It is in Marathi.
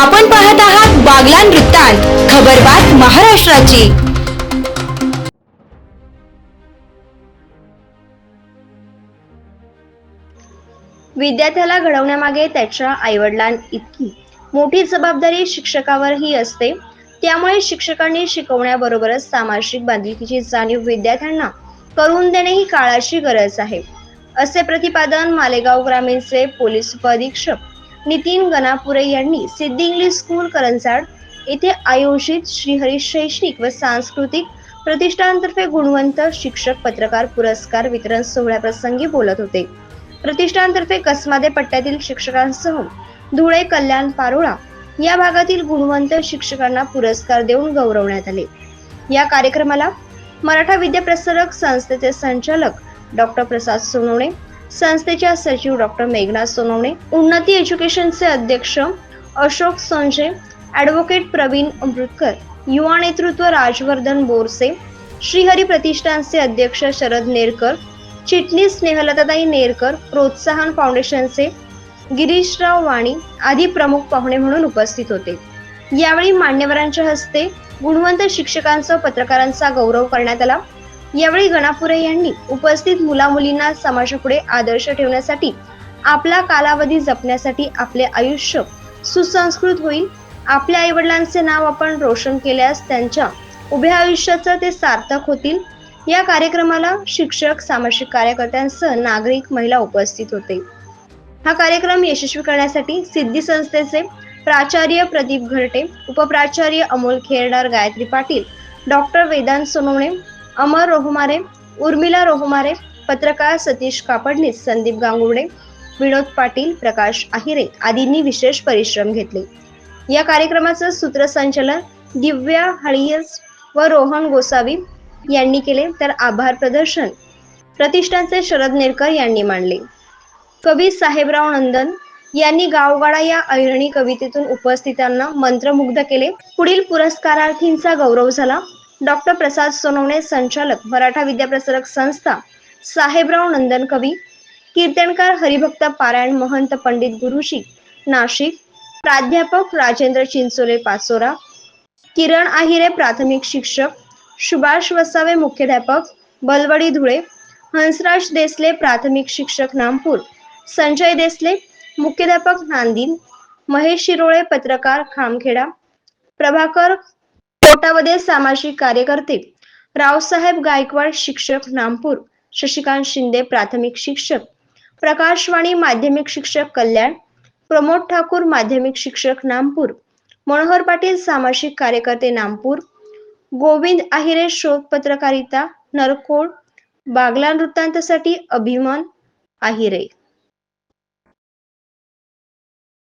आपण पाहत आहात बागलान वृत्तांत खबरबात महाराष्ट्राची. विद्यार्थ्याला घडवण्यामागे त्याच्या आईवडिलां इतकी मोठी जबाबदारी शिक्षकावरही असते. त्यामुळे शिक्षकांनी शिकवण्याबरोबरच सामाजिक बांधिलकीची जाणीव विद्यार्थ्यांना करून देणे ही काळाची गरज आहे. असे प्रतिपादन मालेगाव ग्रामीणचे पोलीस उपअधीक्षक नितीन गणापुरे यांनी सिद्धी इंग्लिश स्कूल करंजाड येथे आयोजित श्रीहरी शैक्षणिक व सांस्कृतिक प्रतिष्ठानतर्फे गुणवंत शिक्षक पत्रकार पुरस्कार वितरण सोहळ्याप्रसंगी बोलत होते. प्रतिष्ठानतर्फे कसमादे पट्ट्यातील शिक्षकांसह धुळे कल्याण पारोळा या भागातील गुणवंत शिक्षकांना पुरस्कार देऊन गौरवण्यात आले. या कार्यक्रमाला मराठा विद्याप्रसारक संस्थेचे संचालक डॉक्टर प्रसाद सोनवणे संस्थेच्या सचिव डॉक्टर मेघना सोनवणे उन्नती एज्युकेशनचे अध्यक्ष अशोक सोंजे ॲडव्होकेट प्रवीण अमृतकर युवा नेतृत्व राजवर्धन बोरसे श्रीहरी प्रतिष्ठानचे अध्यक्ष शरद नेरकर चिटणीस स्नेहलताताई नेरकर प्रोत्साहन फाउंडेशनचे गिरीशराव वाणी आदी प्रमुख पाहुणे म्हणून उपस्थित होते. यावेळी मान्यवरांच्या हस्ते गुणवंत शिक्षकांचा पत्रकारांचा गौरव करण्यात आला. यावेळी गणापुरे यांनी उपस्थित मुलामुलींना समाजापुढे आदर्श ठेवण्यासाठी आपला कालावधी जपण्यासाठी आपले आयुष्य सुसंस्कृत होईल. आपल्या आईवडिलांचे नाव आपण रोशन केल्यास त्यांच्या उभ्या आयुष्याचं ते सार्थक होतील. या कार्यक्रमाला शिक्षक सामाजिक कार्यकर्त्यांसह नागरिक महिला उपस्थित होते. हा कार्यक्रम यशस्वी करण्यासाठी सिद्धी संस्थेचे प्राचार्य प्रदीप घरटे उपप्राचार्य अमोल खेरडार गायत्री पाटील डॉक्टर वेदांत सोनवणे अमर रोहमारे उर्मिला रोहमारे पत्रकार सतीश कापडणीस संदीप गांगुर्डे विनोद पाटील प्रकाश आहिरे आदींनी विशेष परिश्रम घेतले. या कार्यक्रमाचं सूत्रसंचालन दिव्या हळियस व रोहन गोसावी यांनी केले तर आभार प्रदर्शन प्रतिष्ठानचे शरद नेरकर यांनी मांडले. कवी साहेबराव नंदन यांनी गावगाडा या ऐरणी कवितेतून उपस्थितांना मंत्रमुग्ध केले. पुढील पुरस्कारार्थींचा गौरव झाला. डॉक्टर प्रसाद सोनवणे संचालक मराठा विद्याप्रसारक संस्था साहेबराव नंदन कवी कीर्तनकार हरिभक्त पारायण महंत पंडित गुरुशी नाशिक प्राध्यापक राजेंद्र चिंचोले पाचोरा किरण आहिरे प्राथमिक शिक्षक सुभाष वसावे मुख्याध्यापक बलवडी धुळे हंसराज देसले प्राथमिक शिक्षक नामपूर संजय देसले मुख्याध्यापक नांदिन महेश शिरोळे पत्रकार खामखेडा प्रभाकर कोटावदे सामाजिक कार्यकर्ते. रावसाहेब गायकवाड शिक्षक नामपूर. शशिकांत शिंदे प्राथमिक शिक्षक. प्रकाशवाणी माध्यमिक शिक्षक कल्याण. प्रमोद ठाकूर माध्यमिक शिक्षक नामपूर. मनोहर पाटील सामाजिक कार्यकर्ते नामपूर. गोविंद आहिरे शोध पत्रकारिता नरकोड बागला वृत्तांतासाठी अभिमान आहिरे.